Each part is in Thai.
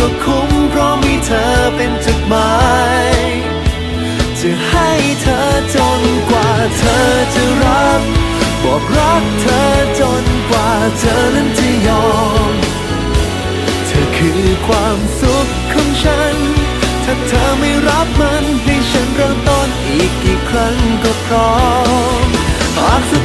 ก็คุ้มเพราะมีเธอเป็นจุดหมาย จะให้เธอจนกว่าเธอจะรับบอกรักเธอจนกว่าเธอนั้นจะยอม เธอคือความสุขของฉัน ถ้าเธอไม่รับมันให้ฉันเริ่มต้นอีกกี่ครั้งก็พร้อมหากสุด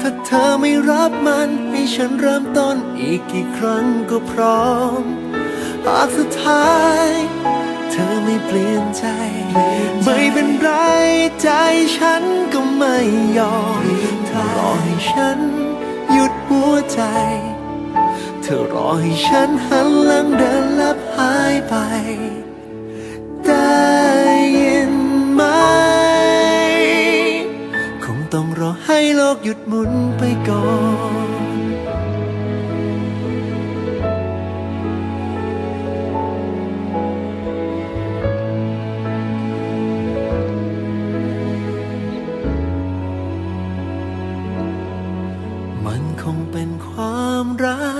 ถ้าเธอไม่รับมัน ให้ฉันเริ่มต้นอีกกี่ครั้งก็พร้อม หากสุดท้าย เธอไม่เปลี่ยนใจ ไม่เป็นไรใจฉันก็ไม่ยอมรอให้ฉันหยุดหัวใจ เธอรอให้ฉันหันหลังเดินลับหายไป กหยุดหมุนไปก่อนมันคงเป็นความรัก